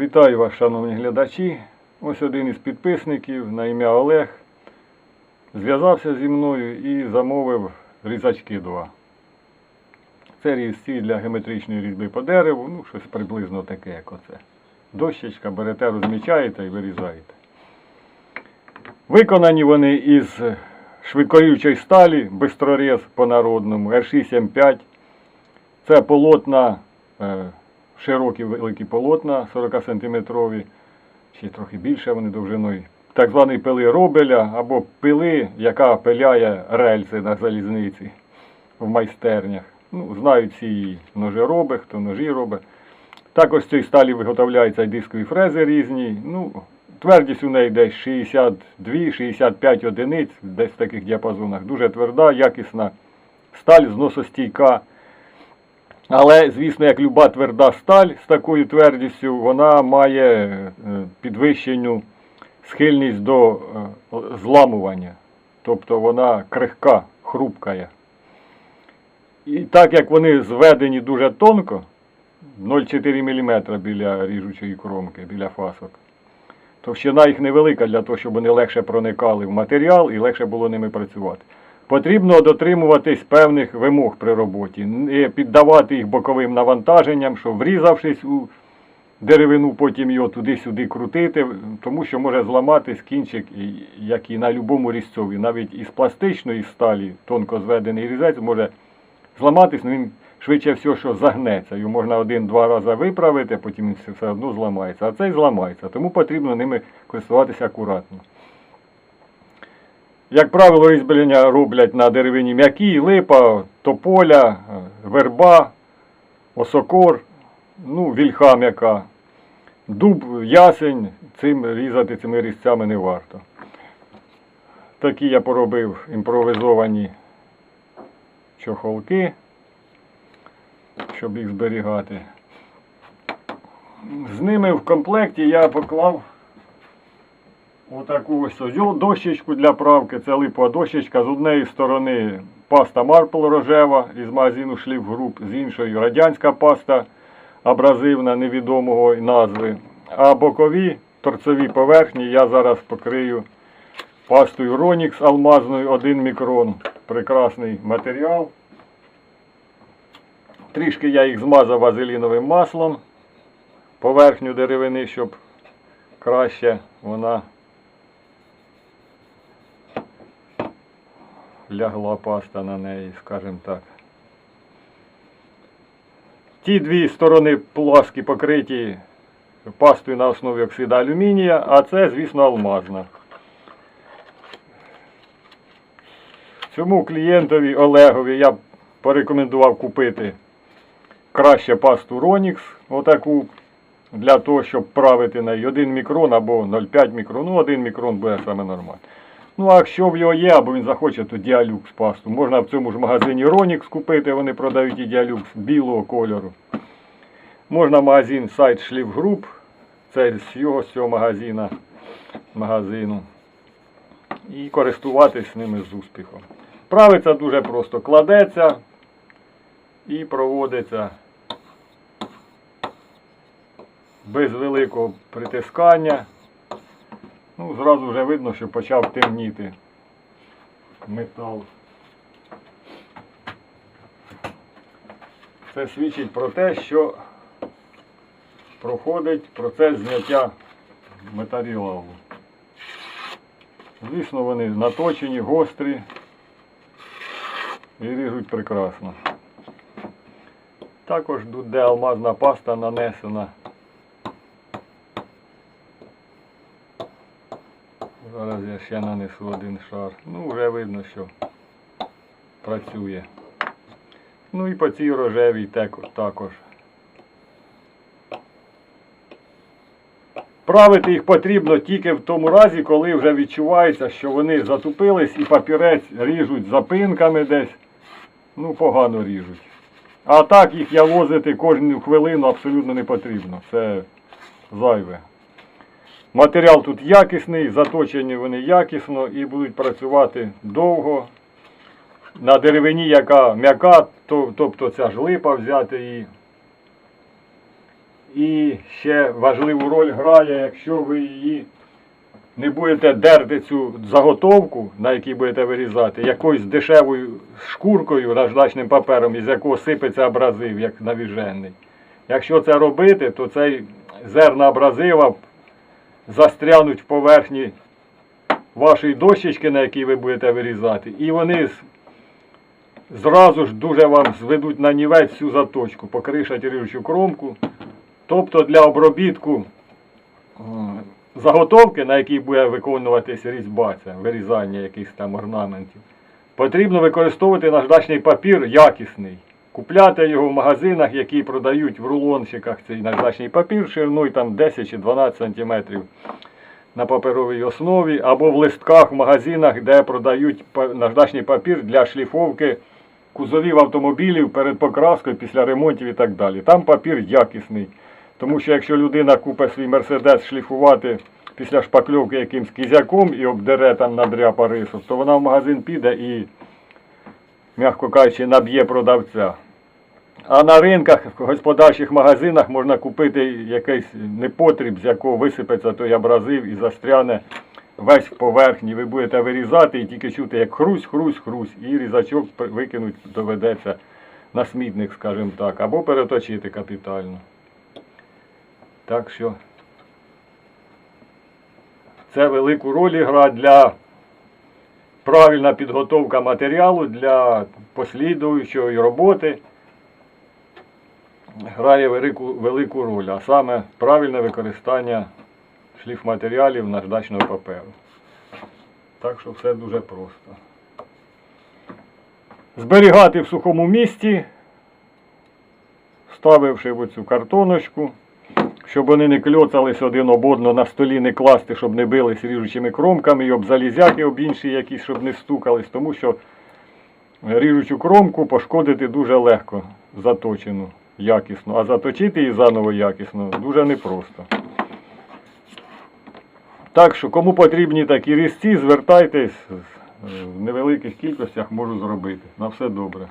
Вітаю вас, шановні глядачі. Ось один із підписників на ім'я Олег зв'язався зі мною і замовив різачки два. Це різці для геометричної різьби по дереву, ну щось приблизно таке, як оце. Дощечка берете, розмічаєте і вирізаєте. Виконані вони із швидкорючої сталі, бистрорез по-народному, R6M5. Це полотна, е, широкі великі полотна 40 сантиметрові, ще трохи більше вони довжиною. Так званої пили робеля або пили, яка пиляє рельси на залізниці в майстернях. Ну, знають її ножероби, хто ножі робить. Також з цієї сталі виготовляються дискові фрези різні. Ну, твердість у неї десь 62-65 одиниць, десь в таких діапазонах. Дуже тверда, якісна сталь, зносостійка. Але, звісно, як люба тверда сталь з такою твердістю, вона має е, підвищену схильність до е, зламування. Тобто вона крихка, хрупкає. І так як вони зведені дуже тонко, 0,4 мм біля ріжучої кромки, біля фасок, товщина їх невелика для того, щоб вони легше проникали в матеріал і легше було ними працювати. Потрібно дотримуватись певних вимог при роботі, не піддавати їх боковим навантаженням, щоб врізавшись у деревину, потім його туди-сюди крутити, тому що може зламатись кінчик, як і на будь-якому різцові. Навіть із пластичної сталі тонко зведений різець може зламатись, але він швидше всього, що загнеться. Його можна один-два рази виправити, потім він все- все одно зламається. А цей зламається, тому потрібно ними користуватися акуратно. Як правило, різьблення роблять на деревині м'які, липа, тополя, е, верба, осокор, ну, вільха м'яка. Дуб, ясень, цим різати цими різцями не варто. Такі я поробив імпровізовані чохолки, щоб їх зберігати. З ними в комплекті я поклав отаку ось дощечку для правки. Це липова дощечка. З однієї сторони паста Марпл рожева із магазину Шліф Груп, з іншої радянська паста абразивна невідомого назви. А бокові торцеві поверхні я зараз покрию пастою Ronix алмазною 1 мікрон. Прекрасний матеріал. Трішки я їх змазав вазеліновим маслом. Поверхню деревини, щоб краще вона лягла паста на неї, скажімо так. Ті дві сторони пласкі покриті пастою на основі оксида алюмінія, а це, звісно, алмазна. Цьому клієнтові Олегові я порекомендував купити краще пасту Ronix, отаку, для того, щоб правити неї 1 мікрон або 0,5 мікрон. Ну, 1 мікрон буде саме нормально. Ну, а якщо в його є, або він захоче, то діалюкс пасту. Можна в цьому ж магазині Ronix купити, вони продають і діалюкс білого кольору. Можна магазин сайт Шліф Груп, це з його з цього магазина, магазину. І користуватись ними з успіхом. Правиться дуже просто. Кладеться і проводиться без великого притискання. Ну, зразу вже видно, що почав темніти метал. Це свідчить про те, що проходить процес зняття матеріалу. Звісно, вони наточені, гострі і ріжуть прекрасно. Також тут, де алмазна паста нанесена. Зараз я ще нанесу один шар. Ну, вже видно, що працює. Ну і по цій рожевій також. Правити їх потрібно тільки в тому разі, коли вже відчувається, що вони затупились і папірець ріжуть запинками десь. Ну, погано ріжуть. А так їх явозити кожну хвилину абсолютно не потрібно. Це зайве. Матеріал тут якісний, заточені вони якісно і будуть працювати довго. На деревині, яка м'яка, то, тобто ця ж липа взяти її. І ще важливу роль грає, якщо ви її не будете дерти цю заготовку, на якій будете вирізати, якоюсь дешевою шкуркою, наждачним папером, із якого сипеться абразив, як навіжений. Якщо це робити, то цей зерна абразива застрянуть в поверхні вашої дощечки, на якій ви будете вирізати, і вони зразу ж дуже вам зведуть на нівець всю заточку, покришать ріжучу кромку. Тобто для обробітку заготовки, на якій буде виконуватися різьба, це вирізання якихось там орнаментів, потрібно використовувати наждачний папір якісний. Купляти його в магазинах, які продають в рулончиках цей наждачний папір шириною там 10 чи 12 сантиметрів на паперовій основі, або в листках в магазинах, де продають наждачний папір для шліфовки кузовів автомобілів перед покраскою, після ремонтів і так далі. Там папір якісний. Тому що якщо людина купить свій мерседес шліфувати після шпакльовки якимсь кізяком і обдере там надряпа рису, то вона в магазин піде і, м'яко кажучи, наб'є продавця. А на ринках, в господарчих магазинах можна купити якийсь непотріб, з якого висипеться той абразив і застряне весь в поверхні. Ви будете вирізати і тільки чути, як хрусь, хрусь, хрусь, і різачок викинуть доведеться на смітник, скажімо так, або переточити капітально. Так що це велику роль гра для правильна підготовка матеріалу для послідуючої роботи грає велику, велику роль, а саме правильне використання шліфматеріалів наждачного паперу. Так що все дуже просто. Зберігати в сухому місці, ставивши в оцю картоночку, щоб вони не кльоцались один об одного на столі, не класти, щоб не бились ріжучими кромками, і об залізяки, об інші якісь, щоб не стукались, тому що ріжучу кромку пошкодити дуже легко, заточену якісно, а заточити її заново якісно дуже непросто. Так що, кому потрібні такі різці, звертайтесь, в невеликих кількостях можу зробити. На все добре.